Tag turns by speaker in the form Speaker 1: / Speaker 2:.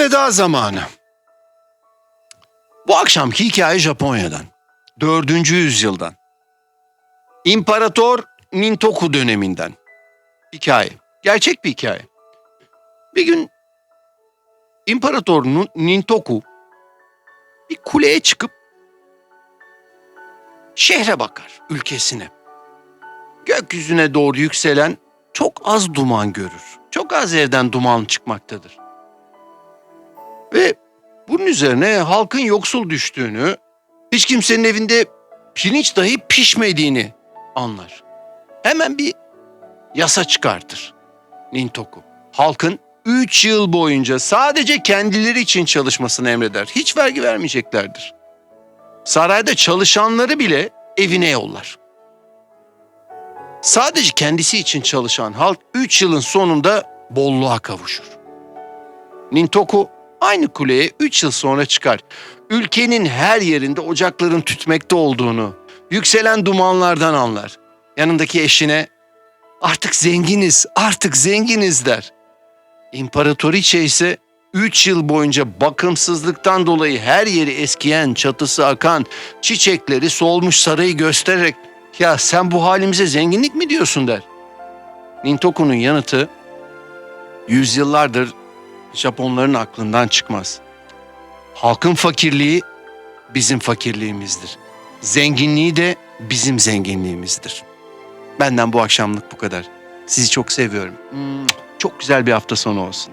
Speaker 1: Elveda zamanı. Bu akşamki hikaye Japonya'dan. 4. yüzyıldan. İmparator Nintoku döneminden. Hikaye. Gerçek bir hikaye. Bir gün İmparator Nintoku bir kuleye çıkıp şehre bakar, ülkesine. Gökyüzüne doğru yükselen çok az duman görür. Çok az evden duman çıkmaktadır. Ve bunun üzerine halkın yoksul düştüğünü, hiç kimsenin evinde pirinç dahi pişmediğini anlar. Hemen bir yasa çıkartır Nintoku. Halkın 3 yıl boyunca sadece kendileri için çalışmasını emreder. Hiç vergi vermeyeceklerdir. Sarayda çalışanları bile evine yollar. Sadece kendisi için çalışan halk 3 yılın sonunda bolluğa kavuşur. Nintoku aynı kuleye 3 yıl sonra çıkar. Ülkenin her yerinde ocakların tütmekte olduğunu, yükselen dumanlardan anlar. Yanındaki eşine artık zenginiz, artık zenginiz der. İmparatoriçe ise 3 yıl boyunca bakımsızlıktan dolayı her yeri eskiyen, çatısı akan, çiçekleri solmuş sarayı göstererek ya sen bu halimize zenginlik mi diyorsun der. Nintoku'nun yanıtı yüzyıllardır Japonların aklından çıkmaz. Halkın fakirliği bizim fakirliğimizdir. Zenginliği de bizim zenginliğimizdir. Benden bu akşamlık bu kadar. Sizi çok seviyorum. Çok güzel bir hafta sonu olsun.